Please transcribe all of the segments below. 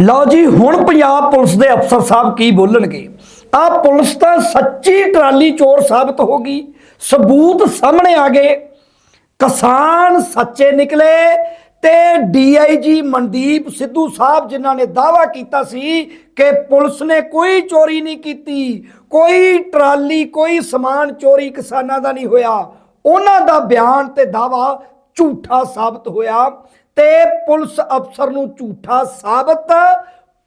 ਲਓ ਜੀ, ਹੁਣ ਪੰਜਾਬ ਪੁਲਿਸ ਦੇ ਅਫਸਰ ਸਾਹਿਬ ਕੀ ਬੋਲਣਗੇ? ਆ ਪੁਲਿਸ ਤਾਂ ਸੱਚੀ ਟਰਾਲੀ ਚੋਰ ਸਾਬਤ ਹੋ ਗਈ। ਸਬੂਤ ਸਾਹਮਣੇ ਆ ਗਏ। ਕਿਸਾਨ ਸੱਚੇ ਨਿਕਲੇ ਤੇ ਡੀਆਈਜੀ ਮਨਦੀਪ ਸਿੱਧੂ ਸਾਹਿਬ ਜਿਨ੍ਹਾਂ ਨੇ ਦਾਵਾ ਕੀਤਾ ਸੀ ਕਿ ਪੁਲਿਸ ਨੇ ਕੋਈ ਚੋਰੀ ਨਹੀਂ ਕੀਤੀ, ਕੋਈ ਟਰਾਲੀ, ਕੋਈ ਸਮਾਨ ਚੋਰੀ ਕਿਸਾਨਾਂ ਦਾ ਨਹੀਂ ਹੋਇਆ। ਉਹਨਾਂ ਦਾ ਬਿਆਨ ਤੇ ਦਾਵਾ ਝੂਠਾ ਸਾਬਤ ਹੋਇਆ। ਤੇ ਪੁਲਿਸ ਅਫਸਰ ਨੂੰ ਝੂਠਾ ਸਾਬਤ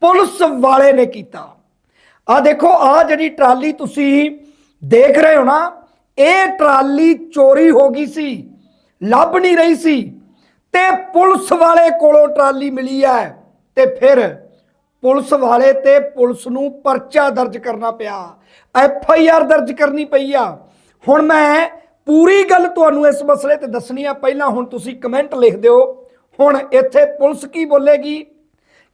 ਪੁਲਿਸ ਵਾਲੇ ਨੇ ਕੀਤਾ। ਆ ਦੇਖੋ ਆ ਜਿਹੜੀ ਟਰਾਲੀ ਤੁਸੀਂ ਦੇਖ ਰਹੇ ਹੋ ਨਾ, ਇਹ ਟਰਾਲੀ ਚੋਰੀ ਹੋ ਗਈ ਸੀ, ਲੱਭ ਨਹੀਂ ਰਹੀ ਸੀ ਤੇ ਪੁਲਿਸ ਵਾਲੇ ਕੋਲੋਂ ਟਰਾਲੀ ਮਿਲੀ ਹੈ ਤੇ ਫਿਰ ਪੁਲਿਸ ਵਾਲੇ ਤੇ ਪੁਲਿਸ ਨੂੰ ਪਰਚਾ ਦਰਜ ਕਰਨਾ ਪਿਆ। ਐਫ ਆਈ ਆਰ ਦਰਜ ਕਰਨੀ ਪਈ ਆ। ਹੁਣ ਮੈਂ ਪੂਰੀ ਗੱਲ ਤੁਹਾਨੂੰ ਇਸ ਮਸਲੇ ਤੇ ਦੱਸਣੀ ਆ। ਪਹਿਲਾਂ ਹੁਣ ਤੁਸੀਂ ਕਮੈਂਟ ਲਿਖ ਦਿਓ। ਹੁਣ ਇੱਥੇ ਪੁਲਿਸ ਕੀ ਬੋਲੇਗੀ?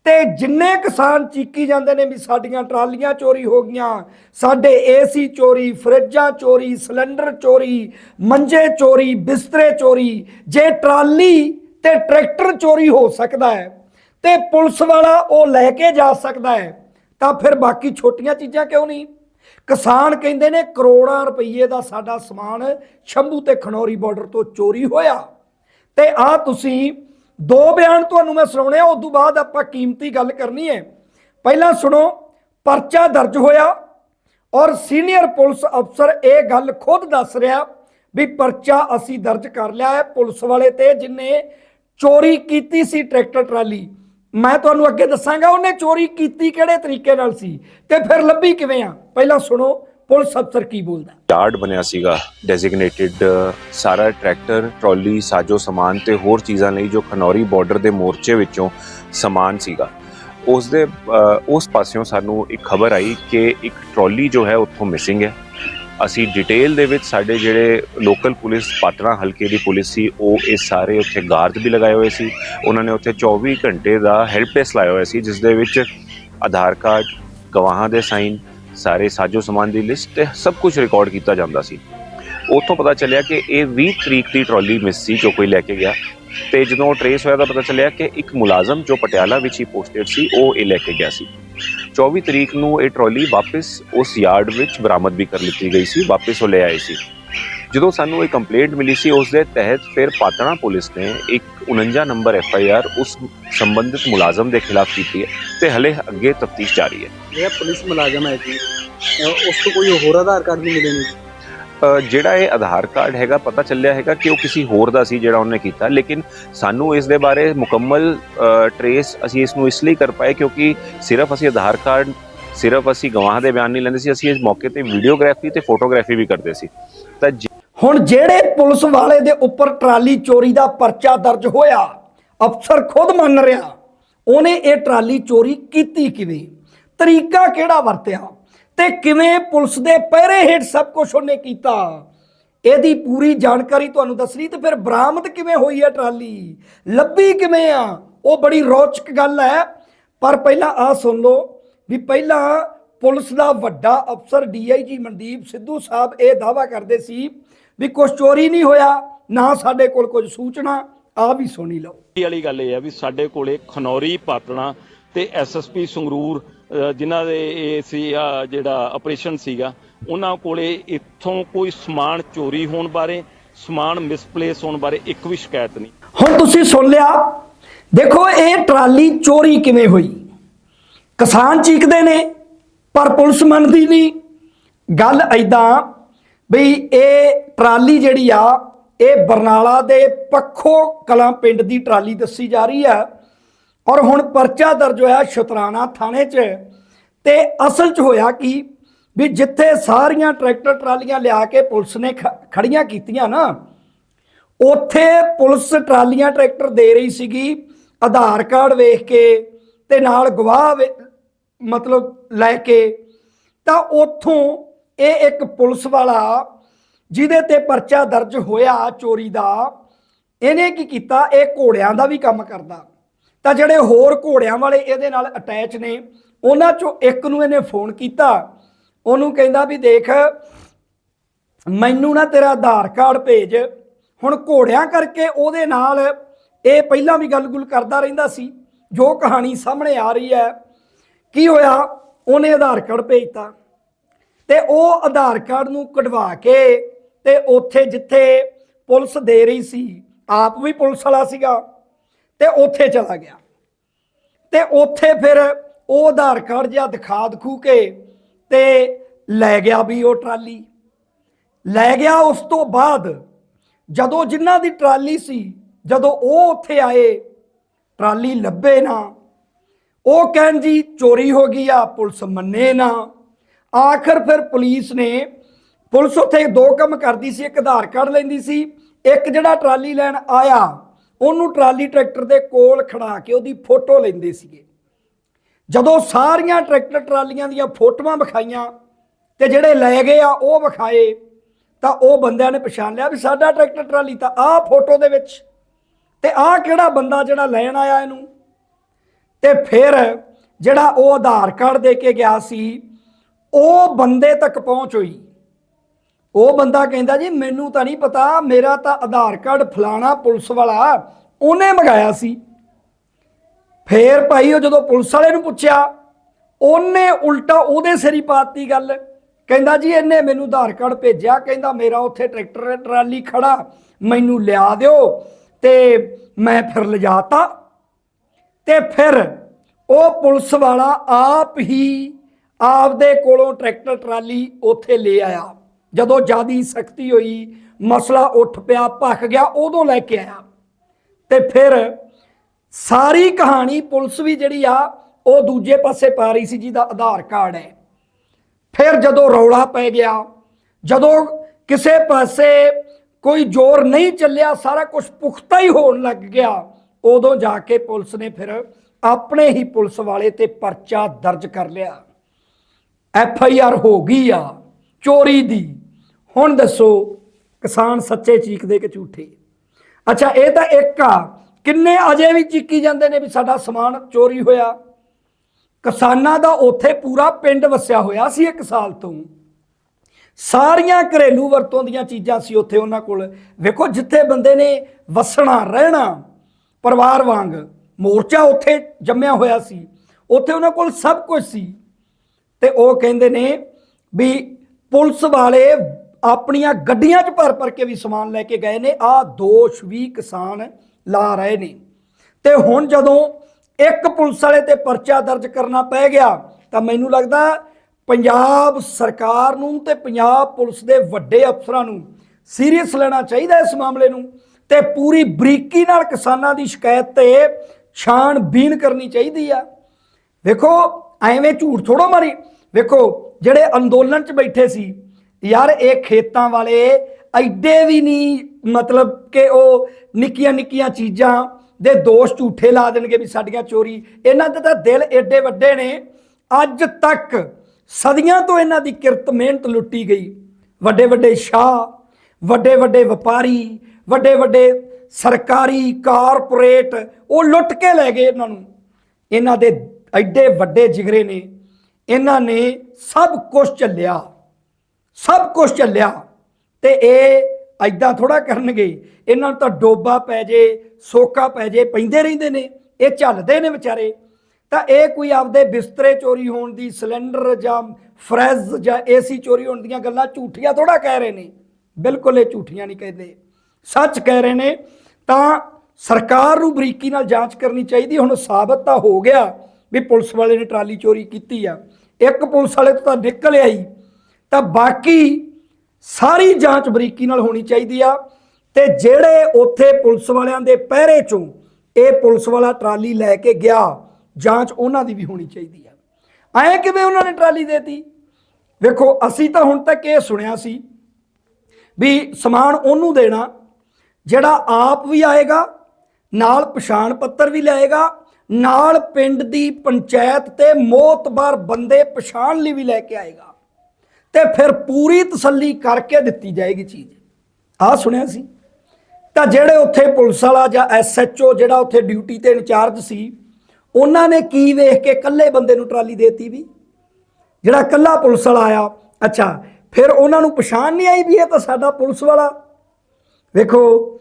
ਤੇ ਜਿੰਨੇ ਕਿਸਾਨ ਚੀਕੀ ਜਾਂਦੇ ਨੇ ਵੀ ਸਾਡੀਆਂ ਟਰਾਲੀਆਂ ਚੋਰੀ ਹੋ ਗਈਆਂ, ਸਾਡੇ ਏਸੀ ਚੋਰੀ, ਫਰਿੱਜਾਂ ਚੋਰੀ, ਸਿਲੰਡਰ ਚੋਰੀ, ਮੰਜੇ ਚੋਰੀ, ਬਿਸਤਰੇ ਚੋਰੀ, ਜੇ ਟਰਾਲੀ ਤੇ ਟਰੈਕਟਰ ਚੋਰੀ ਹੋ ਸਕਦਾ ਹੈ ਤੇ ਪੁਲਿਸ ਵਾਲਾ ਉਹ ਲੈ ਕੇ ਜਾ ਸਕਦਾ ਹੈ, ਤਾਂ ਫਿਰ ਬਾਕੀ ਛੋਟੀਆਂ ਚੀਜ਼ਾਂ ਕਿਉਂ ਨਹੀਂ? ਕਿਸਾਨ ਕਹਿੰਦੇ ਨੇ ਕਰੋੜਾਂ ਰੁਪਏ ਦਾ ਸਾਡਾ ਸਮਾਨ ਸ਼ੰਭੂ ਤੇ ਖਨੌਰੀ ਬਾਰਡਰ ਤੋਂ ਚੋਰੀ ਹੋਇਆ। ਤੇ ਆ ਤੁਸੀਂ ਦੋ ਬਿਆਨ ਤੁਹਾਨੂੰ ਮੈਂ ਸੁਣਾਉਣੇ ਆ, ਉਸ ਤੋਂ ਬਾਅਦ ਆਪਾਂ ਕੀਮਤੀ ਗੱਲ ਕਰਨੀ ਹੈ। ਪਹਿਲਾਂ ਸੁਣੋ, ਪਰਚਾ ਦਰਜ ਹੋਇਆ ਔਰ ਸੀਨੀਅਰ ਪੁਲਿਸ ਅਫਸਰ ਇਹ ਗੱਲ ਖੁਦ ਦੱਸ ਰਿਹਾ ਵੀ ਪਰਚਾ ਅਸੀਂ ਦਰਜ ਕਰ ਲਿਆ ਹੈ ਪੁਲਿਸ ਵਾਲੇ ਤੇ, ਜਿਨੇ ਚੋਰੀ ਕੀਤੀ ਸੀ ਟਰੈਕਟਰ ਟਰਾਲੀ। ਮੈਂ ਤੁਹਾਨੂੰ ਅੱਗੇ ਦੱਸਾਂਗਾ, ਉਹਨੇ ਚੋਰੀ ਕੀਤੀ ਕਿਹੜੇ ਤਰੀਕੇ ਨਾਲ ਸੀ ਤੇ ਫਿਰ ਲੱਭੀ ਕਿਵੇਂ ਆ? ਪਹਿਲਾਂ ਸੁਣੋ ਪੁਲਿਸ ਅਫਸਰ ਕੀ ਬੋਲਦਾ? ਯਾਰਡ ਬਣਿਆ ਸੀਗਾ ਡੈਜ਼ਿਗਨੇਟਿਡ ਸਾਰਾ ਟਰੈਕਟਰ ਟਰਾਲੀ ਸਾਜੋ ਸਮਾਨ ਤੇ ਹੋਰ ਚੀਜ਼ਾਂ ਲਈ ਜੋ ਖਨੌਰੀ ਬਾਰਡਰ ਦੇ ਮੋਰਚੇ ਵਿੱਚੋਂ ਸਮਾਨ ਸੀਗਾ। ਉਸ ਦੇ ਉਸ ਪਾਸਿਓਂ ਸਾਨੂੰ ਇੱਕ ਖਬਰ ਆਈ ਕਿ ਇੱਕ ਟਰਾਲੀ ਜੋ ਹੈ ਉੱਥੋਂ ਮਿਸਿੰਗ ਹੈ। ਅਸੀਂ ਡਿਟੇਲ ਦੇ ਵਿੱਚ ਸਾਡੇ ਜਿਹੜੇ ਲੋਕਲ ਪੁਲਿਸ ਪਾਟਨਾ ਹਲਕੇ ਦੀ ਪੁਲਿਸ ਸੀ, ਉਹ ਇਹ ਸਾਰੇ ਉੱਥੇ ਗਾਰਡ ਵੀ ਲਗਾਏ ਹੋਏ ਸੀ। ਉਹਨਾਂ ਨੇ ਉੱਥੇ 24 ਘੰਟੇ ਦਾ ਹੈਲਪ ਡੈਸਕ ਲਾਇਆ ਹੋਇਆ ਸੀ ਜਿਸ ਦੇ ਵਿੱਚ ਆਧਾਰ ਕਾਰਡ, ਗਵਾਹਾਂ ਦੇ ਸਾਈਨ ਸਾਰੇ ਸਾਜੋ ਸਮਾਨ ਦੀ ਲਿਸਟ ਤੇ ਸਭ ਕੁਝ ਰਿਕਾਰਡ ਕੀਤਾ ਜਾਂਦਾ ਸੀ। ਉੱਥੋਂ ਪਤਾ ਚੱਲਿਆ ਕਿ ਇਹ 20 ਤਰੀਕ ਦੀ ਟਰਾਲੀ ਮਿਸ ਸੀ ਜੋ ਕੋਈ ਲੈ ਕੇ ਗਿਆ ਤੇ ਜਦੋਂ ਟਰੇਸ ਹੋਇਆ ਤਾਂ ਪਤਾ ਚੱਲਿਆ ਕਿ ਇੱਕ ਮੁਲਾਜ਼ਮ ਜੋ ਪਟਿਆਲਾ ਵਿੱਚ ਹੀ ਪੋਸਟਡ ਸੀ, ਉਹ ਇਹ ਲੈ ਕੇ ਗਿਆ ਸੀ। 24 ਤਰੀਕ ਨੂੰ ਇਹ ਟਰਾਲੀ ਵਾਪਸ ਉਸ ਯਾਰਡ ਵਿੱਚ ਬਰਾਮਦ ਵੀ ਕਰ ਲਿੱਤੀ ਗਈ ਸੀ, ਵਾਪਸ ਉਹ ਲੈ ਆਏ ਸੀ। ਜਦੋਂ ਸਾਨੂੰ ਇਹ ਕੰਪਲੇਂਟ ਮਿਲੀ ਸੀ ਉਸ ਦੇ ਤਹਿਤ ਫਿਰ ਪਾਤਣਾ ਪੁਲਿਸ ਨੇ ਇੱਕ 49 ਨੰਬਰ ਐਫ ਆਈ ਆਰ ਉਸ ਸੰਬੰਧਿਤ ਮੁਲਾਜ਼ਮ ਦੇ ਖਿਲਾਫ ਕੀਤੀ ਹੈ ਤੇ ਹਲੇ ਅੱਗੇ ਤਫਤੀਸ਼ ਜਾਰੀ ਹੈ। ਜਿਹੜਾ ਪੁਲਿਸ ਮੁਲਾਜ਼ਮ ਹੈ ਜੀ। ਉਸ ਤੋਂ ਕੋਈ ਹੋਰ ਆਧਾਰ ਕਾਰਡ ਵੀ ਮਿਲੇ ਨਹੀਂ ਜਿਹੜਾ ਇਹ ਆਧਾਰ ਕਾਰਡ ਹੈਗਾ ਪਤਾ ਚੱਲਿਆ ਹੈਗਾ ਕਿ ਉਹ ਕਿਸੇ ਹੋਰ ਦਾ ਸੀ ਜਿਹੜਾ ਉਹਨੇ ਕੀਤਾ ਲੇਕਿਨ ਸਾਨੂੰ ਇਸ ਦੇ ਬਾਰੇ ਮੁਕੰਮਲ ਟਰੇਸ ਅਸੀਂ ਇਸ ਨੂੰ ਇਸ ਲਈ ਕਰ ਪਾਏ ਕਿਉਂਕਿ ਸਿਰਫ ਅਸੀਂ ਆਧਾਰ ਕਾਰਡ ਸਿਰਫ ਅਸੀਂ ਗਵਾਹ ਦੇ ਬਿਆਨ ਨਹੀਂ ਲੈਂਦੇ ਸੀ ਅਸੀਂ ਇਸ ਮੌਕੇ ਤੇ ਵੀਡੀਓਗ੍ਰਾਫੀ ਤੇ ਫੋਟੋਗ੍ਰਾਫੀ ਵੀ ਕਰਦੇ ਸੀ। ਤਾਂ ਹੁਣ ਜਿਹੜੇ ਪੁਲਿਸ ਵਾਲੇ ਦੇ ਉੱਪਰ ਟਰਾਲੀ ਚੋਰੀ ਦਾ ਪਰਚਾ ਦਰਜ ਹੋਇਆ, ਅਫਸਰ ਖੁਦ ਮੰਨ ਰਿਹਾ, ਉਹਨੇ ਇਹ ਟਰਾਲੀ ਚੋਰੀ ਕੀਤੀ ਕਿਵੇਂ? ਤਰੀਕਾ ਕਿਹੜਾ ਵਰਤਿਆ? ਤੇ ਕਿਵੇਂ ਪੁਲਿਸ ਦੇ ਪਹਿਰੇ ਹੇਠ ਸਭ ਕੁਝ ਉਹਨੇ ਕੀਤਾ? ਇਹਦੀ ਪੂਰੀ ਜਾਣਕਾਰੀ ਤੁਹਾਨੂੰ ਦੱਸਣੀ, ਤੇ ਫਿਰ ਬਰਾਮਦ ਕਿਵੇਂ ਹੋਈ ਹੈ ਟਰਾਲੀ? ਲੱਭੀ ਕਿਵੇਂ ਆ? ਉਹ ਬੜੀ ਰੌਚਕ ਗੱਲ ਹੈ, ਪਰ ਪਹਿਲਾਂ ਆ ਸੁਣ ਲਓ ਵੀ ਪਹਿਲਾਂ ਪੁਲਿਸ ਦਾ ਵੱਡਾ ਅਫਸਰ ਡੀਆਈਜੀ ਮਨਦੀਪ ਸਿੱਧੂ ਸਾਹਿਬ ਇਹ ਦਾਵਾ ਕਰਦੇ ਸੀ ਵੀ ਕੁਝ ਚੋਰੀ ਨਹੀਂ ਹੋਇਆ ਨਾ ਸਾਡੇ ਕੋਲ ਕੁਝ ਸੂਚਨਾ ਆ ਵੀ ਸੁਣੀ ਲਓ। ਇਹ ਵਾਲੀ ਗੱਲ ਇਹ ਆ ਵੀ ਸਾਡੇ ਕੋਲੇ ਖਨੌਰੀ ਪਾਤਣਾ ਤੇ ਐਸਐਸਪੀ ਸੰਗਰੂਰ ਜਿਨ੍ਹਾਂ ਦੇ ਇਹ ਸੀ ਆ ਜਿਹੜਾ ਆਪਰੇਸ਼ਨ ਸੀਗਾ ਉਹਨਾਂ ਕੋਲੇ ਇੱਥੋਂ ਕੋਈ ਸਮਾਨ ਚੋਰੀ ਹੋਣ ਬਾਰੇ ਸਮਾਨ ਮਿਸਪਲੇਸ ਹੋਣ ਬਾਰੇ ਇੱਕ ਵੀ ਸ਼ਿਕਾਇਤ ਨਹੀਂ। ਹੁਣ ਤੁਸੀਂ ਸੁਣ ਲਿਆ ਦੇਖੋ ਇਹ ਟਰਾਲੀ ਚੋਰੀ ਕਿਵੇਂ ਹੋਈ। ਕਿਸਾਨ ਚੀਕਦੇ ਨੇ ਪਰ ਪੁਲਿਸ ਮੰਨਦੀ ਨਹੀਂ। ਗੱਲ ਐਦਾਂ ਬਈ ਇਹ ਟਰਾਲੀ ਜਿਹੜੀ ਆ, ਇਹ ਬਰਨਾਲਾ ਦੇ ਪੱਖੋ ਕਲਾਂ ਪਿੰਡ ਦੀ ਟਰਾਲੀ ਦੱਸੀ ਜਾ ਰਹੀ ਆ। ਔਰ ਹੁਣ ਪਰਚਾ ਦਰਜ ਹੋਇਆ ਸ਼ੁਤਰਾਣਾ ਥਾਣੇ 'ਚ ਤੇ ਅਸਲ 'ਚ ਹੋਇਆ ਕੀ? ਵੀ ਜਿੱਥੇ ਸਾਰੀਆਂ ਟਰੈਕਟਰ ਟਰਾਲੀਆਂ ਲਿਆ ਕੇ ਪੁਲਿਸ ਨੇ ਖ- ਖੜੀਆਂ ਕੀਤੀਆਂ ਨਾ, ਉੱਥੇ ਪੁਲਿਸ ਟਰਾਲੀਆਂ ਟਰੈਕਟਰ ਦੇ ਰਹੀ ਸੀਗੀ, ਆਧਾਰ ਕਾਰਡ ਵੇਖ ਕੇ ਤੇ ਨਾਲ ਗਵਾਹ ਵੇ- ਮਤਲਬ ਲੈ ਕੇ। ਤਾਂ ਉੱਥੋਂ ਇਹ ਇੱਕ ਪੁਲਿਸ ਵਾਲਾ ਜਿਹਦੇ ਤੇ ਪਰਚਾ ਦਰਜ ਹੋਇਆ ਚੋਰੀ ਦਾ, ਇਹਨੇ ਕੀ ਕੀਤਾ? ਇਹ ਘੋੜਿਆਂ ਦਾ ਵੀ ਕੰਮ ਕਰਦਾ। ਤਾਂ ਜਿਹੜੇ ਹੋਰ ਘੋੜਿਆਂ ਵਾਲੇ ਇਹਦੇ ਨਾਲ ਅਟੈਚ ਨੇ, ਉਹਨਾਂ ਚੋਂ ਇੱਕ ਨੂੰ ਇਹਨੇ ਫੋਨ ਕੀਤਾ। ਉਹਨੂੰ ਕਹਿੰਦਾ ਵੀ ਦੇਖ, ਮੈਨੂੰ ਨਾ ਤੇਰਾ ਆਧਾਰ ਕਾਰਡ ਭੇਜ। ਹੁਣ ਘੋੜਿਆਂ ਕਰਕੇ ਉਹਦੇ ਨਾਲ ਇਹ ਪਹਿਲਾਂ ਵੀ ਗੱਲ-ਗੁਲ ਕਰਦਾ ਰਹਿੰਦਾ ਸੀ। ਜੋ ਕਹਾਣੀ ਸਾਹਮਣੇ ਆ ਰਹੀ ਹੈ। ਕੀ ਹੋਇਆ? ਉਹਨੇ ਆਧਾਰ ਕਾਰਡ ਭੇਜਤਾ। ਤੇ ਉਹ ਆਧਾਰ ਕਾਰਡ ਨੂੰ ਕਢਵਾ ਕੇ ਤੇ ਉੱਥੇ ਜਿੱਥੇ ਪੁਲਿਸ ਦੇ ਰਹੀ ਸੀ, ਆਪ ਵੀ ਪੁਲਿਸ ਵਾਲਾ ਸੀਗਾ, ਤੇ ਉੱਥੇ ਚਲਾ ਗਿਆ। ਤੇ ਉੱਥੇ ਫਿਰ ਉਹ ਆਧਾਰ ਕਾਰਡ ਜਿਹਾ ਦਿਖਾ ਦਖੂ ਕੇ ਤੇ ਲੈ ਗਿਆ ਵੀ ਉਹ ਟਰਾਲੀ। ਲੈ ਗਿਆ ਉਸ ਤੋਂ ਬਾਅਦ ਜਦੋਂ ਜਿਨ੍ਹਾਂ ਦੀ ਟਰਾਲੀ ਸੀ, ਜਦੋਂ ਉਹ ਉੱਥੇ ਆਏ, ਟਰਾਲੀ ਲੱਭੇ ਨਾ, ਉਹ ਕਹਿਣ ਜੀ ਚੋਰੀ ਹੋ ਗਈ ਆ, ਪੁਲਿਸ ਮੰਨੇ ਨਾ। ਆਖਰ ਫਿਰ ਪੁਲਿਸ ਨੇ ਪੁਲਿਸ ਉੱਥੇ ਦੋ ਕੰਮ ਕਰਦੀ ਸੀ, ਇੱਕ ਆਧਾਰ ਕਾਰਡ ਲੈਂਦੀ ਸੀ, ਇੱਕ ਜਿਹੜਾ ਟਰਾਲੀ ਲੈਣ ਆਇਆ, ਉਹਨੂੰ ਟਰਾਲੀ ਟਰੈਕਟਰ ਦੇ ਕੋਲ ਖੜਾ ਕੇ ਉਹਦੀ ਫੋਟੋ ਲੈਂਦੇ ਸੀਗੇ। ਜਦੋਂ ਸਾਰੀਆਂ ਟਰੈਕਟਰ ਟਰਾਲੀਆਂ ਦੀਆਂ ਫੋਟੋਆਂ ਵਿਖਾਈਆਂ ਤੇ ਜਿਹੜੇ ਲੈ ਗਏ ਆ, ਉਹ ਵਿਖਾਏ, ਤਾਂ ਉਹ ਬੰਦਿਆਂ ਨੇ ਪਛਾਣ ਲਿਆ ਵੀ ਸਾਡਾ ਟਰੈਕਟਰ ਟਰਾਲੀ ਤਾਂ ਆਹ ਫੋਟੋ ਦੇ ਵਿੱਚ ਤੇ ਆਹ ਕਿਹੜਾ ਬੰਦਾ ਜਿਹੜਾ ਲੈਣ ਆਇਆ ਇਹਨੂੰ? ਤੇ ਫਿਰ ਜਿਹੜਾ ਉਹ ਆਧਾਰ ਕਾਰਡ ਦੇ ਕੇ ਗਿਆ ਸੀ ਉਹ ਬੰਦੇ ਤੱਕ ਪਹੁੰਚ ਹੋਈ। ਉਹ ਬੰਦਾ ਕਹਿੰਦਾ ਜੀ, ਮੈਨੂੰ ਤਾਂ ਨਹੀਂ ਪਤਾ, ਮੇਰਾ ਤਾਂ ਆਧਾਰ ਕਾਰਡ ਫਲਾਣਾ ਪੁਲਿਸ ਵਾਲਾ ਉਹਨੇ ਮੰਗਾਇਆ ਸੀ। ਫੇਰ ਭਾਈ ਉਹ ਜਦੋਂ ਪੁਲਿਸ ਵਾਲੇ ਨੂੰ ਪੁੱਛਿਆ, ਉਹਨੇ ਉਲਟਾ ਉਹਦੇ ਸਿਰ ਪਾਤੀ ਗੱਲ। ਕਹਿੰਦਾ ਜੀ, ਇਹਨੇ ਮੈਨੂੰ ਆਧਾਰ ਕਾਰਡ ਭੇਜਿਆ, ਕਹਿੰਦਾ ਮੇਰਾ ਉੱਥੇ ਟਰੈਕਟਰ ਟਰਾਲੀ ਖੜਾ, ਮੈਨੂੰ ਲਿਆ ਦਿਓ ਤੇ ਮੈਂ ਫਿਰ ਲਿਜਾਤਾ। ਤੇ ਫਿਰ ਉਹ ਪੁਲਿਸ ਵਾਲਾ ਆਪ ਹੀ ਆਪਦੇ ਕੋਲੋਂ ਟਰੈਕਟਰ, ਟਰਾਲੀ ਉੱਥੇ ਲੈ ਆਇਆ। ਜਦੋਂ ਜਿਆਦੀ ਸਖਤੀ ਹੋਈ, ਮਸਲਾ ਉੱਠ ਪਿਆ, ਭੱਖ ਗਿਆ, ਉਦੋਂ ਲੈ ਕੇ ਆਇਆ। ਤੇ ਫਿਰ ਸਾਰੀ ਕਹਾਣੀ ਪੁਲਿਸ ਵੀ ਜਿਹੜੀ ਆ, ਉਹ ਦੂਜੇ ਪਾਸੇ ਪਾ ਰਹੀ ਸੀ, ਜਿਹਦਾ ਆਧਾਰ ਕਾਰਡ ਹੈ। ਫਿਰ ਜਦੋਂ ਰੌਲਾ ਪੈ ਗਿਆ, ਜਦੋਂ ਕਿਸੇ ਪਾਸੇ ਕੋਈ ਜ਼ੋਰ ਨਹੀਂ ਚੱਲਿਆ, ਸਾਰਾ ਕੁਝ ਪੁਖਤਾ ਹੀ ਹੋਣ ਲੱਗ ਗਿਆ, ਉਦੋਂ ਜਾ ਕੇ ਪੁਲਿਸ ਨੇ ਫਿਰ ਆਪਣੇ ਹੀ ਪੁਲਿਸ ਵਾਲੇ ਤੇ ਪਰਚਾ ਦਰਜ ਕਰ ਲਿਆ। ਐਫ ਆਈ ਆਰ ਹੋ ਗਈ ਆ ਚੋਰੀ ਦੀ। ਹੁਣ ਦੱਸੋ ਕਿਸਾਨ ਸੱਚੇ ਚੀਕਦੇ ਕਿ ਝੂਠੇ? ਅੱਛਾ, ਇਹ ਤਾਂ ਇੱਕ ਆ। ਕਿੰਨੇ ਅਜੇ ਵੀ ਚੀਕੀ ਜਾਂਦੇ ਨੇ ਵੀ ਸਾਡਾ ਸਮਾਨ ਚੋਰੀ ਹੋਇਆ? ਕਿਸਾਨਾਂ ਦਾ ਉੱਥੇ ਪੂਰਾ ਪਿੰਡ ਵਸਿਆ ਹੋਇਆ ਸੀ ਇੱਕ ਸਾਲ ਤੋਂ। ਸਾਰੀਆਂ ਘਰੇਲੂ ਵਰਤੋਂ ਦੀਆਂ ਚੀਜ਼ਾਂ ਸੀ ਉੱਥੇ ਉਹਨਾਂ ਕੋਲ। ਵੇਖੋ, ਜਿੱਥੇ ਬੰਦੇ ਨੇ ਵਸਣਾ, ਰਹਿਣਾ, ਪਰਿਵਾਰ ਵਾਂਗ, ਮੋਰਚਾ ਉੱਥੇ ਜੰਮਿਆ ਹੋਇਆ ਸੀ। ਉੱਥੇ ਉਹਨਾਂ ਕੋਲ ਸਭ ਕੁਝ ਸੀ। ਤੇ ਉਹ ਕਹਿੰਦੇ ਨੇ ਵੀ ਪੁਲਿਸ ਵਾਲੇ ਆਪਣੀਆਂ ਗੱਡੀਆਂ 'ਚ ਭਰ ਭਰ ਕੇ ਵੀ ਸਮਾਨ ਲੈ ਕੇ ਗਏ ਨੇ। ਆ ਦੋਸ਼ ਵੀ ਕਿਸਾਨ ਲਾ ਰਹੇ ਨੇ। ਤੇ ਹੁਣ ਜਦੋਂ ਇੱਕ ਪੁਲਿਸ ਵਾਲੇ ਤੇ ਪਰਚਾ ਦਰਜ ਕਰਨਾ ਪੈ ਗਿਆ, ਤਾਂ ਮੈਨੂੰ ਲੱਗਦਾ ਪੰਜਾਬ ਸਰਕਾਰ ਨੂੰ ਤੇ ਪੰਜਾਬ ਪੁਲਿਸ ਦੇ ਵੱਡੇ ਅਫਸਰਾਂ ਨੂੰ ਸੀਰੀਅਸ ਲੈਣਾ ਚਾਹੀਦਾ ਇਸ ਮਾਮਲੇ ਨੂੰ ਤੇ ਪੂਰੀ ਬਰੀਕੀ ਨਾਲ ਕਿਸਾਨਾਂ ਦੀ ਸ਼ਿਕਾਇਤ ਤੇ ਛਾਣਬੀਣ ਕਰਨੀ ਚਾਹੀਦੀ ਆ। ਵੇਖੋ ਐਵੇਂ ਝੂਠ ਥੋੜੋ ਮਾਰੀ। ਵੇਖੋ, ਜਿਹੜੇ ਅੰਦੋਲਨ 'ਚ ਬੈਠੇ ਸੀ, ਯਾਰ ਇਹ ਖੇਤਾਂ ਵਾਲੇ ਐਡੇ ਵੀ ਨਹੀਂ, ਮਤਲਬ ਕਿ ਉਹ ਨਿੱਕੀਆਂ ਨਿੱਕੀਆਂ ਚੀਜ਼ਾਂ ਦੇ ਦੋਸ਼ ਝੂਠੇ ਲਾ ਦੇਣਗੇ ਵੀ ਸਾਡੀਆਂ ਚੋਰੀ। ਇਹਨਾਂ ਦੇ ਤਾਂ ਦਿਲ ਐਡੇ ਵੱਡੇ ਨੇ। ਅੱਜ ਤੱਕ ਸਦੀਆਂ ਤੋਂ ਇਹਨਾਂ ਦੀ ਕਿਰਤ ਮਿਹਨਤ ਲੁੱਟੀ ਗਈ। ਵੱਡੇ ਵੱਡੇ ਸ਼ਾਹ, ਵੱਡੇ ਵੱਡੇ ਵਪਾਰੀ, ਵੱਡੇ ਵੱਡੇ ਸਰਕਾਰੀ ਕਾਰਪੋਰੇਟ, ਉਹ ਲੁੱਟ ਕੇ ਲੈ ਗਏ ਇਹਨਾਂ ਨੂੰ। ਇਹਨਾਂ ਦੇ ਐਡੇ ਵੱਡੇ ਜਿਗਰੇ ਨੇ, ਇਹਨਾਂ ਨੇ ਸਭ ਕੁਝ ਚੱਲਿਆ ਸਭ ਕੁਝ ਚੱਲਿਆ ਤੇ ਇਹ ਐਦਾਂ ਥੋੜਾ ਕਰਨਗੇ, ਇਹਨਾਂ ਨੂੰ ਤਾਂ ਡੋਬਾ ਪੈ ਜੇ, ਸੋਕਾ ਪੈ ਜੇ, ਪੈਂਦੇ ਰਹਿੰਦੇ ਨੇ, ਇਹ ਝੱਲਦੇ ਨੇ ਵਿਚਾਰੇ। ਤਾਂ ਇਹ ਕੋਈ ਆਪਦੇ ਬਿਸਤਰੇ ਚੋਰੀ ਹੋਣ ਦੀ ਸਿਲੰਡਰ ਜਾਂ ਫਰੈਜ਼ ਜਾਂ ਏਸੀ ਚੋਰੀ ਹੋਣ ਦੀਆਂ ਗੱਲਾਂ ਝੂਠੀਆਂ ਥੋੜਾ ਕਹਿ ਰਹੇ ਨੇ। ਬਿਲਕੁਲ ਇਹ ਝੂਠੀਆਂ ਨਹੀਂ ਕਹਿੰਦੇ। ਸੱਚ ਕਹਿ ਰਹੇ ਨੇ, ਤਾਂ ਸਰਕਾਰ ਨੂੰ ਬਰੀਕੀ ਨਾਲ ਜਾਂਚ ਕਰਨੀ ਚਾਹੀਦੀ, ਹੁਣ ਸਾਬਤ ਤਾਂ ਹੋ ਗਿਆ। ਵੀ ਪੁਲਿਸ ਵਾਲੇ ਨੇ ਟਰਾਲੀ ਚੋਰੀ ਕੀਤੀ ਆ। ਇੱਕ ਪੁਲਿਸ ਵਾਲੇ ਤੋਂ ਤਾਂ ਨਿਕਲ ਆਈ। ਤਾਂ ਬਾਕੀ ਸਾਰੀ ਜਾਂਚ ਬਰੀਕੀ ਨਾਲ ਹੋਣੀ ਚਾਹੀਦੀ ਆ। ਤੇ ਜਿਹੜੇ ਉੱਥੇ ਪੁਲਿਸ ਵਾਲਿਆਂ ਦੇ ਪਹਿਰੇ ਚੋਂ ਇਹ ਪੁਲਿਸ ਵਾਲਾ ਟਰਾਲੀ ਲੈ ਕੇ ਗਿਆ, ਜਾਂਚ ਉਹਨਾਂ ਦੀ ਵੀ ਹੋਣੀ ਚਾਹੀਦੀ ਆ। ਐਂ ਕਿਵੇਂ ਉਹਨਾਂ ਨੇ ਟਰਾਲੀ ਦੇਤੀ? ਵੇਖੋ, ਅਸੀਂ ਤਾਂ ਹੁਣ ਤੱਕ ਇਹ ਸੁਣਿਆ ਸੀ ਵੀ ਸਮਾਨ ਉਹਨੂੰ ਦੇਣਾ, ਜਿਹੜਾ ਆਪ ਵੀ ਆਏਗਾ, ਨਾਲ ਪਛਾਣ ਪੱਤਰ ਵੀ ਲਿਆਏਗਾ ਨਾਲ ਪਿੰਡ ਦੀ ਪੰਚਾਇਤ ਤੇ ਮੋਤਬਾਰ ਬੰਦੇ ਪਛਾਣ ਲਈ ਵੀ ਲੈ ਕੇ ਆਏਗਾ ਤੇ ਫਿਰ ਪੂਰੀ ਤਸੱਲੀ ਕਰਕੇ ਦਿੱਤੀ ਜਾਏਗੀ ਚੀਜ਼। ਆਹ ਸੁਣਿਆ ਸੀ? ਤਾਂ ਜਿਹੜੇ ਉੱਥੇ ਪੁਲਿਸ ਵਾਲਾ ਜਾਂ ਐਸਐਚਓ ਜਿਹੜਾ ਉੱਥੇ ਡਿਊਟੀ ਤੇ ਇੰਚਾਰਜ ਸੀ, ਉਹਨਾਂ ਨੇ ਕੀ ਵੇਖ ਕੇ ਇਕੱਲੇ ਬੰਦੇ ਨੂੰ ਟਰਾਲੀ ਦੇਤੀ ਵੀ? ਜਿਹੜਾ ਇਕੱਲਾ ਪੁਲਿਸ ਵਾਲਾ ਆਇਆ, ਅੱਛਾ, ਫਿਰ ਉਹਨਾਂ ਨੂੰ ਪਛਾਣ ਨਹੀਂ ਆਈ ਵੀ ਇਹ ਤਾਂ ਸਾਡਾ ਪੁਲਿਸ ਵਾਲਾ? ਵੇਖੋ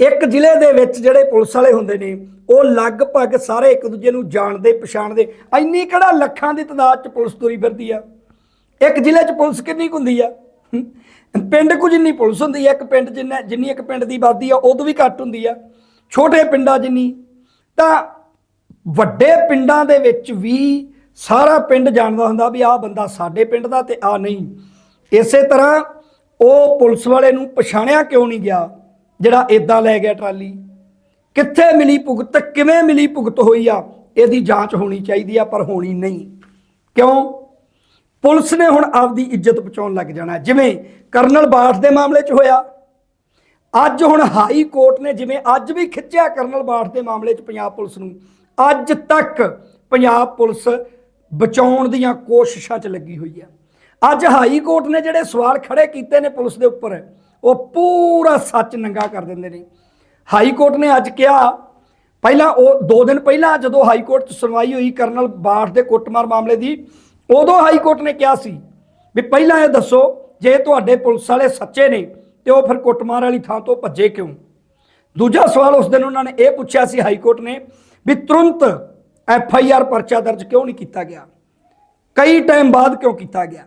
ਇੱਕ ਜ਼ਿਲ੍ਹੇ ਦੇ ਵਿੱਚ ਜਿਹੜੇ ਪੁਲਿਸ ਵਾਲੇ ਹੁੰਦੇ ਨੇ, ਉਹ ਲਗਭਗ ਸਾਰੇ ਇੱਕ ਦੂਜੇ ਨੂੰ ਜਾਣਦੇ, ਪਛਾਣਦੇ। ਇੰਨੀ ਕਿਹੜਾ ਲੱਖਾਂ ਦੀ ਤਾਦਾਦ ਚ ਪੁਲਿਸ ਤੁਰੀ ਫਿਰਦੀ ਆ? ਇੱਕ ਜ਼ਿਲ੍ਹੇ ਚ ਪੁਲਿਸ ਕਿੰਨੀ ਕੁ ਹੁੰਦੀ ਆ? ਪਿੰਡ ਕੁ ਜਿੰਨੀ ਪੁਲਿਸ ਹੁੰਦੀ ਆ, ਇੱਕ ਪਿੰਡ ਜਿੰਨਾ, ਜਿੰਨੀ ਇੱਕ ਪਿੰਡ ਦੀ ਆਬਾਦੀ ਆ, ਉਦੋਂ ਵੀ ਘੱਟ ਹੁੰਦੀ ਆ। ਛੋਟੇ ਪਿੰਡਾਂ ਜਿੰਨੀ। ਤਾਂ ਵੱਡੇ ਪਿੰਡਾਂ ਦੇ ਵਿੱਚ ਵੀ ਸਾਰਾ ਪਿੰਡ ਜਾਣਦਾ ਹੁੰਦਾ ਵੀ ਆਹ ਬੰਦਾ ਸਾਡੇ ਪਿੰਡ ਦਾ ਤੇ ਆ ਨਹੀਂ। ਇਸੇ ਤਰ੍ਹਾਂ ਉਹ ਪੁਲਿਸ ਵਾਲੇ ਨੂੰ ਪਛਾਣਿਆ ਕਿਉਂ ਨਹੀਂ ਗਿਆ? ਜਿਹੜਾ ਇਦਾਂ ਲੈ ਗਿਆ ਟਰਾਲੀ। ਕਿੱਥੇ ਮਿਲੀ ਭੁਗਤ, ਕਿਵੇਂ ਮਿਲੀ ਭੁਗਤ ਹੋਈ ਆ, ਇਹਦੀ ਜਾਂਚ ਹੋਣੀ ਚਾਹੀਦੀ ਆ, ਪਰ ਹੋਣੀ ਨਹੀਂ। ਕਿਉਂ? ਪੁਲਿਸ ਨੇ ਹੁਣ ਆਪਦੀ ਇੱਜ਼ਤ ਬਚਾਉਣ ਲੱਗ ਜਾਣਾ ਜਿਵੇਂ ਕਰਨਲ ਬਾਠ ਦੇ ਮਾਮਲੇ 'ਚ ਹੋਇਆ, ਅੱਜ ਹੁਣ ਹਾਈ ਕੋਰਟ ਨੇ ਜਿਵੇਂ ਅੱਜ ਵੀ ਖਿੱਚਿਆ ਕਰਨਲ ਬਾਠ ਦੇ ਮਾਮਲੇ 'ਚ ਪੰਜਾਬ ਪੁਲਿਸ ਨੂੰ, ਅੱਜ ਤੱਕ ਪੰਜਾਬ ਪੁਲਿਸ ਬਚਾਉਣ ਦੀਆਂ ਕੋਸ਼ਿਸ਼ਾਂ 'ਚ ਲੱਗੀ ਹੋਈ ਹੈ ਅੱਜ ਹਾਈ ਕੋਰਟ ਨੇ ਜਿਹੜੇ ਸਵਾਲ ਖੜੇ ਕੀਤੇ ਨੇ ਪੁਲਿਸ ਦੇ ਉੱਪਰ ਉਹ ਪੂਰਾ ਸੱਚ ਨੰਗਾ ਕਰ ਦਿੰਦੇ ਨੇ। ਹਾਈ ਕੋਰਟ ਨੇ ਅੱਜ ਕਿਹਾ, ਪਹਿਲਾਂ ਉਹ 2 ਦਿਨ ਪਹਿਲਾਂ ਜਦੋਂ ਹਾਈ ਕੋਰਟ 'ਚ ਸੁਣਵਾਈ ਹੋਈ ਕਰਨਲ ਬਾਠ ਦੇ ਕੁੱਟਮਾਰ ਮਾਮਲੇ ਦੀ, ਉਦੋਂ ਹਾਈ ਕੋਰਟ ਨੇ ਕਿਹਾ ਸੀ ਵੀ ਪਹਿਲਾਂ ਇਹ ਦੱਸੋ ਜੇ ਤੁਹਾਡੇ ਪੁਲਿਸ ਵਾਲੇ ਸੱਚੇ ਨੇ ਤੇ ਉਹ ਫਿਰ ਕੁੱਟਮਾਰ ਵਾਲੀ ਥਾਂ ਤੋਂ ਭੱਜੇ ਕਿਉਂ? ਦੂਜਾ ਸਵਾਲ ਉਸ ਦਿਨ ਉਹਨਾਂ ਨੇ ਇਹ ਪੁੱਛਿਆ ਸੀ ਹਾਈ ਕੋਰਟ ਨੇ ਵੀ ਤੁਰੰਤ ਐਫ ਆਈ ਆਰ ਪਰਚਾ ਦਰਜ ਕਿਉਂ ਨਹੀਂ ਕੀਤਾ ਗਿਆ? ਕਈ ਟਾਈਮ ਬਾਅਦ ਕਿਉਂ ਕੀਤਾ ਗਿਆ?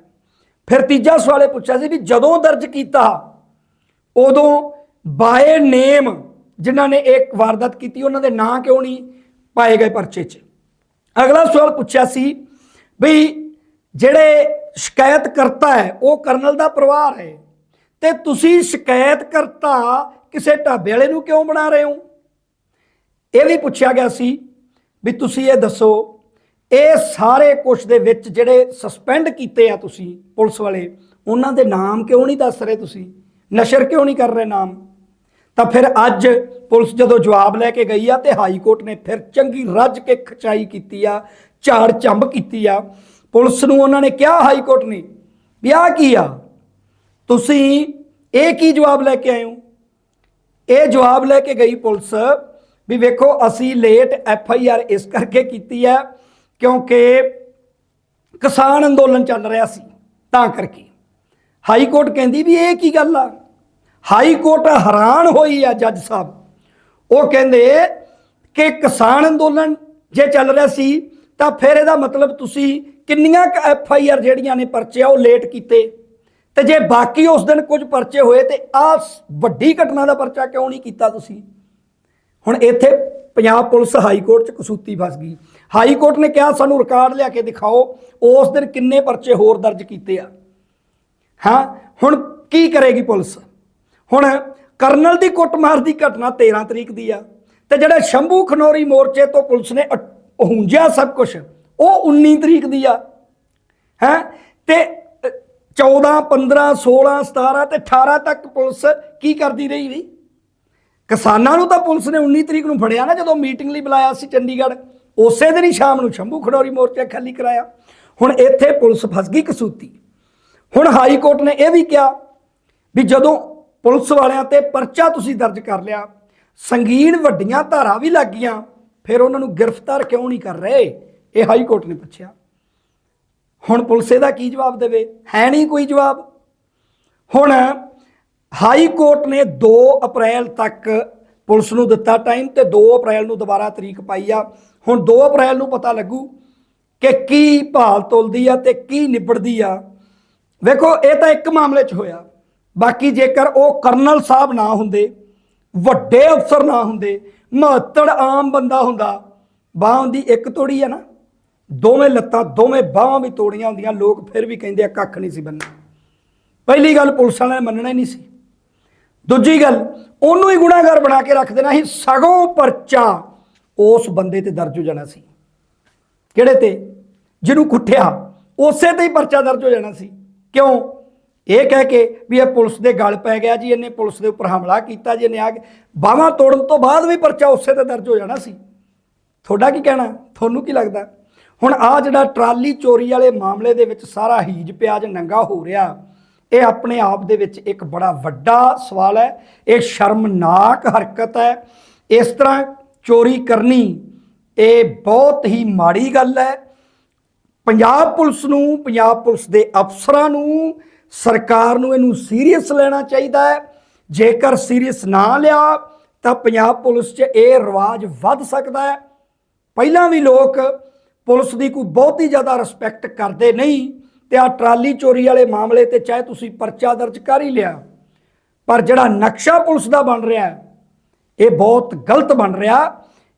ਫਿਰ ਤੀਜਾ ਸਵਾਲ ਇਹ ਪੁੱਛਿਆ ਸੀ ਵੀ ਜਦੋਂ ਦਰਜ ਕੀਤਾ ਉਦੋਂ ਬਾਏ ਨੇਮ ਜਿਨ੍ਹਾਂ ਨੇ ਇੱਕ ਵਾਰਦਾਤ ਕੀਤੀ, ਉਹਨਾਂ ਦੇ ਨਾਂ ਕਿਉਂ ਨਹੀਂ ਪਾਏ ਗਏ ਪਰਚੇ 'ਚ? ਅਗਲਾ ਸਵਾਲ ਪੁੱਛਿਆ ਸੀ ਵੀ ਜਿਹੜੇ ਸ਼ਿਕਾਇਤ ਕਰਤਾ ਹੈ, ਉਹ ਕਰਨਲ ਦਾ ਪਰਿਵਾਰ ਹੈ। ਤੇ ਤੁਸੀਂ ਸ਼ਿਕਾਇਤ ਕਰਤਾ ਕਿਸੇ ਢਾਬੇ ਵਾਲੇ ਨੂੰ ਕਿਉਂ ਬਣਾ ਰਹੇ ਹੋ? ਇਹ ਵੀ ਪੁੱਛਿਆ ਗਿਆ ਸੀ ਵੀ ਤੁਸੀਂ ਇਹ ਦੱਸੋ, ਇਹ ਸਾਰੇ ਕੁਛ ਦੇ ਵਿੱਚ ਜਿਹੜੇ ਸਸਪੈਂਡ ਕੀਤੇ ਆ ਤੁਸੀਂ ਪੁਲਿਸ ਵਾਲੇ, ਉਹਨਾਂ ਦੇ ਨਾਮ ਕਿਉਂ ਨਹੀਂ ਦੱਸ ਰਹੇ ਤੁਸੀਂ? ਨਸ਼ਰ ਕਿਉਂ ਨਹੀਂ ਕਰ ਰਹੇ ਨਾਮ? ਤਾਂ ਫਿਰ ਅੱਜ ਪੁਲਿਸ ਜਦੋਂ ਜਵਾਬ ਲੈ ਕੇ ਗਈ ਆ ਤੇ ਹਾਈ ਕੋਰਟ ਨੇ ਫਿਰ ਚੰਗੀ ਰੱਜ ਕੇ ਖਚਾਈ ਕੀਤੀ ਆ, ਝਾੜ ਚੰਬ ਕੀਤੀ ਆ। ਪੁਲਿਸ ਨੂੰ ਉਹਨਾਂ ਨੇ ਕਿਹਾ ਹਾਈ ਕੋਰਟ ਨੇ, ਵੀ ਆਹ ਕੀ ਆ? ਤੁਸੀਂ ਇਹ ਕੀ ਜਵਾਬ ਲੈ ਕੇ ਆਏ ਹੋ? ਇਹ ਜਵਾਬ ਲੈ ਕੇ ਗਈ ਪੁਲਿਸ ਵੀ ਵੇਖੋ, ਅਸੀਂ ਲੇਟ ਐਫ ਆਈ ਆਰ ਇਸ ਕਰਕੇ ਕੀਤੀ ਹੈ ਕਿਉਂਕਿ ਕਿਸਾਨ ਅੰਦੋਲਨ ਚੱਲ ਰਿਹਾ ਸੀ, ਤਾਂ ਕਰਕੇ। ਹਾਈ ਕੋਰਟ ਕਹਿੰਦੀ ਵੀ ਇਹ ਕੀ ਗੱਲ ਆ? ਹਾਈ ਕੋਰਟ ਹੈਰਾਨ ਹੋਈ ਆ ਜੱਜ ਸਾਹਿਬ। ਉਹ ਕਹਿੰਦੇ ਕਿ ਕਿਸਾਨ ਅੰਦੋਲਨ ਜੇ ਚੱਲ ਰਿਹਾ ਸੀ, ਤਾਂ ਫਿਰ ਇਹਦਾ ਮਤਲਬ ਤੁਸੀਂ ਕਿੰਨੀਆਂ ਕ ਐਫ ਆਈ ਆਰ ਜਿਹੜੀਆਂ ਨੇ ਪਰਚੇ ਆ, ਉਹ ਲੇਟ ਕੀਤੇ। ਤੇ ਜੇ ਬਾਕੀ ਉਸ ਦਿਨ ਕੁਝ ਪਰਚੇ ਹੋਏ, ਤੇ ਆ ਵੱਡੀ ਘਟਨਾ ਦਾ ਪਰਚਾ ਕਿਉਂ ਨਹੀਂ ਕੀਤਾ ਤੁਸੀਂ? ਹੁਣ ਇੱਥੇ ਪੰਜਾਬ ਪੁਲਿਸ ਹਾਈ ਕੋਰਟ 'ਚ ਕਸੂਤੀ ਫਸ ਗਈ। ਹਾਈ ਕੋਰਟ ਨੇ ਕਿਹਾ, ਸਾਨੂੰ ਰਿਕਾਰਡ ਲਿਆ ਕੇ ਦਿਖਾਓ, ਉਸ ਦਿਨ ਕਿੰਨੇ ਪਰਚੇ ਹੋਰ ਦਰਜ ਕੀਤੇ ਆ? ਹਾਂ, ਹੁਣ ਕੀ ਕਰੇਗੀ ਪੁਲਿਸ? ਹੁਣ ਕਰਨਲ ਦੀ ਕੁੱਟਮਾਰ ਦੀ ਘਟਨਾ 13 ਤਰੀਕ ਦੀ ਆ ਤੇ ਜਿਹੜਾ ਸ਼ੰਭੂ ਖਨੌਰੀ ਮੋਰਚੇ ਤੋਂ ਪੁਲਿਸ ਨੇ ਅਟ- ਹੁੰਜਿਆ ਸਭ ਕੁਝ ਉਹ 19 ਤਰੀਕ ਦੀ ਆ। ਹੈ? ਤੇ ਅ, 14 15 16 17 ਤੇ 18 ਤੱਕ ਪੁਲਿਸ ਕੀ ਕਰਦੀ ਰਹੀ ਵੀ? ਕਿਸਾਨਾਂ ਨੂੰ ਤਾਂ ਪੁਲਿਸ ਨੇ 19 ਤਰੀਕ ਨੂੰ ਫੜਿਆ ਨਾ ਜਦੋਂ ਮੀਟਿੰਗ ਲਈ ਬੁਲਾਇਆ ਸੀ ਚੰਡੀਗੜ੍ਹ। ਉਸੇ ਦਿਨ ਹੀ ਸ਼ਾਮ ਨੂੰ ਸ਼ੰਭੂ ਖਡੋਰੀ ਮੋਰਚਾ ਖਾਲੀ ਕਰਾਇਆ। ਹੁਣ ਇੱਥੇ ਪੁਲਿਸ ਫਸ ਗਈ ਕਸੂਤੀ। ਹੁਣ ਹਾਈ ਕੋਰਟ ਨੇ ਇਹ ਵੀ ਕਿਹਾ ਵੀ ਜਦੋਂ ਪੁਲਿਸ ਵਾਲਿਆਂ ਤੇ ਪਰਚਾ ਤੁਸੀਂ ਦਰਜ ਕਰ ਲਿਆ। ਸੰਗੀਨ ਵੱਡੀਆਂ ਧਾਰਾ ਵੀ ਲੱਗ ਗਈਆਂ ਫਿਰ ਉਹਨਾਂ ਨੂੰ ਗ੍ਰਿਫਤਾਰ ਕਿਉਂ ਨਹੀਂ ਕਰ ਰਹੇ? ਇਹ ਹਾਈ ਕੋਰਟ ਨੇ ਪੁੱਛਿਆ। ਹੁਣ ਪੁਲਿਸ ਇਹਦਾ ਕੀ ਜਵਾਬ ਦੇਵੇ? ਹੈ ਨਹੀਂ ਕੋਈ ਜਵਾਬ। ਹੁਣ ਹਾਈ ਕੋਰਟ ਨੇ 2 ਅਪ੍ਰੈਲ ਤੱਕ ਪੁਲਿਸ ਨੂੰ ਦਿੱਤਾ ਟਾਈਮ ਤੇ 2 ਅਪ੍ਰੈਲ ਨੂੰ ਦੁਬਾਰਾ ਤਰੀਕ ਪਾਈ ਆ। ਹੁਣ 2 ਅਪ੍ਰੈਲ ਨੂੰ ਪਤਾ ਲੱਗੂ ਕਿ ਕੀ ਭਾਲ ਤੁਲਦੀ ਆ ਤੇ ਕੀ ਨਿਬੜਦੀ ਆ। ਵੇਖੋ, ਇਹ ਤਾਂ ਇੱਕ ਮਾਮਲੇ 'ਚ ਹੋਇਆ। ਬਾਕੀ ਜੇਕਰ ਉਹ ਕਰਨਲ ਸਾਹਿਬ ਨਾ ਹੁੰਦੇ, ਵੱਡੇ ਅਫਸਰ ਨਾ ਹੁੰਦੇ, ਮਹੱਤੜ ਆਮ ਬੰਦਾ ਹੁੰਦਾ, ਬਾਹਾਂ ਦੀ ਇੱਕ ਤੋੜੀ ਹੈ ਨਾ, ਦੋਵੇਂ ਲੱਤਾਂ, ਦੋਵੇਂ ਬਾਹਾਂ ਵੀ ਤੋੜੀਆਂ ਹੁੰਦੀਆਂ, ਲੋਕ ਫਿਰ ਵੀ ਕਹਿੰਦੇ ਆ ਕੱਖ ਨਹੀਂ ਸੀ ਬੰਨਣਾ। ਪਹਿਲੀ ਗੱਲ ਪੁਲਿਸ ਵਾਲਿਆਂ ਨੇ ਮੰਨਣਾ ਹੀ ਨਹੀਂ ਸੀ। ਦੂਜੀ ਗੱਲ, ਉਹਨੂੰ ਹੀ ਗੁਨਾਹਗਾਰ ਬਣਾ ਕੇ ਰੱਖ ਦੇਣਾ ਸੀ, ਸਗੋਂ ਪਰਚਾ ਉਸ ਬੰਦੇ ਤੇ ਦਰਜ ਹੋ ਜਾਣਾ ਸੀ। ਕਿਹੜੇ ਤੇ? ਜਿਹਨੂੰ ਕੁੱਟਿਆ, ਉਸੇ ਤੇ ਹੀ ਪਰਚਾ ਦਰਜ ਹੋ ਜਾਣਾ ਸੀ। ਕਿਉਂ? ਇਹ ਕਹਿ ਕੇ ਵੀ ਇਹ ਪੁਲਿਸ ਦੇ ਗਲ ਪੈ ਗਿਆ ਜੀ, ਇਹਨੇ ਪੁਲਿਸ ਦੇ ਉੱਪਰ ਹਮਲਾ ਕੀਤਾ ਜੀ, ਇਹਨੇ ਆ ਕੇ ਬਾਹਾਂ ਤੋੜਨ ਤੋਂ ਬਾਅਦ ਵੀ ਪਰਚਾ ਉਸੇ ਤੇ ਦਰਜ ਹੋ ਜਾਣਾ ਸੀ। ਤੁਹਾਡਾ ਕੀ ਕਹਿਣਾ? ਤੁਹਾਨੂੰ ਕੀ ਲੱਗਦਾ? ਹੁਣ ਆ ਜਿਹੜਾ ਟਰਾਲੀ ਚੋਰੀ ਵਾਲੇ ਮਾਮਲੇ ਦੇ ਵਿੱਚ ਸਾਰਾ ਹੀਜ ਪਿਆਜ ਨੰਗਾ ਹੋ ਰਿਹਾ, ਇਹ ਆਪਣੇ ਆਪ ਦੇ ਵਿੱਚ ਇੱਕ ਬੜਾ ਵੱਡਾ ਸਵਾਲ ਹੈ, ਇਹ ਸ਼ਰਮਨਾਕ ਹਰਕਤ ਹੈ। ਇਸ ਤਰ੍ਹਾਂ ਚੋਰੀ ਕਰਨੀ, ਇਹ ਬਹੁਤ ਹੀ ਮਾੜੀ ਗੱਲ ਹੈ। ਪੰਜਾਬ ਪੁਲਿਸ ਨੂੰ, ਪੰਜਾਬ ਪੁਲਿਸ ਦੇ ਅਫਸਰਾਂ ਨੂੰ ਸਰਕਾਰ ਨੂੰ ਇਹਨੂੰ ਸੀਰੀਅਸ ਲੈਣਾ ਚਾਹੀਦਾ ਹੈ। ਜੇਕਰ ਸੀਰੀਅਸ ਨਾ ਲਿਆ, ਤਾਂ ਪੰਜਾਬ ਪੁਲਿਸ 'ਚ ਇਹ ਰਿਵਾਜ ਵੱਧ ਸਕਦਾ ਹੈ। ਪਹਿਲਾਂ ਵੀ ਲੋਕ ਪੁਲਿਸ ਦੀ ਕੋਈ ਬਹੁਤੀ ਜ਼ਿਆਦਾ ਰਿਸਪੈਕਟ ਕਰਦੇ ਨਹੀਂ ਤੇ ਆ ਟਰਾਲੀ ਚੋਰੀ ਵਾਲੇ ਮਾਮਲੇ ਤੇ ਚਾਹੇ ਤੁਸੀਂ ਪਰਚਾ ਦਰਜ ਕਰ ਹੀ ਲਿਆ, ਪਰ ਜਿਹੜਾ ਨਕਸ਼ਾ ਪੁਲਿਸ ਦਾ ਬਣ ਰਿਹਾ ਹੈ, ਇਹ ਬਹੁਤ ਗਲਤ ਬਣ ਰਿਹਾ।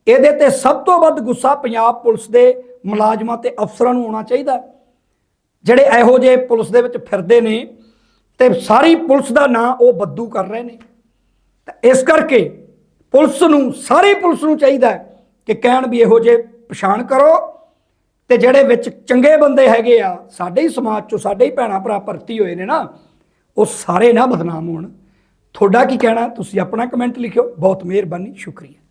ਇਹਦੇ ਤੇ ਸਭ ਤੋਂ ਵੱਧ ਗੁੱਸਾ ਪੰਜਾਬ ਪੁਲਿਸ ਦੇ ਮੁਲਾਜ਼ਮਾਂ ਤੇ ਅਫਸਰਾਂ ਨੂੰ ਹੋਣਾ ਚਾਹੀਦਾ ਜਿਹੜੇ ਇਹੋ ਜਿਹੇ ਪੁਲਿਸ ਦੇ ਵਿੱਚ ਫਿਰਦੇ ਨੇ ਤੇ ਸਾਰੀ ਪੁਲਿਸ ਦਾ ਨਾਂ ਉਹ ਬੱਦੂ ਕਰ ਰਹੇ ਨੇ। ਤਾਂ ਇਸ ਕਰਕੇ ਪੁਲਿਸ ਨੂੰ, ਸਾਰੀ ਪੁਲਿਸ ਨੂੰ ਚਾਹੀਦਾ ਕਿ ਕਹਿਣ ਵੀ ਇਹੋ ਜਿਹੇ ਪਛਾਣ ਕਰੋ ਤੇ ਜਿਹੜੇ ਵਿੱਚ ਚੰਗੇ ਬੰਦੇ ਹੈਗੇ ਆ, ਸਾਡੇ ਹੀ ਸਮਾਜ ਚੋਂ ਸਾਡੇ ਹੀ ਭੈਣਾ ਭਰਾ ਭਰਤੀ ਹੋਏ ਨੇ ਨਾ, ਉਹ ਸਾਰੇ ਨਾ ਬਦਨਾਮ ਹੋਣ। ਤੁਹਾਡਾ ਕੀ ਕਹਿਣਾ? ਤੁਸੀਂ ਆਪਣਾ ਕਮੈਂਟ ਲਿਖਿਓ। ਬਹੁਤ ਮਿਹਰਬਾਨੀ। ਸ਼ੁਕਰੀਆ।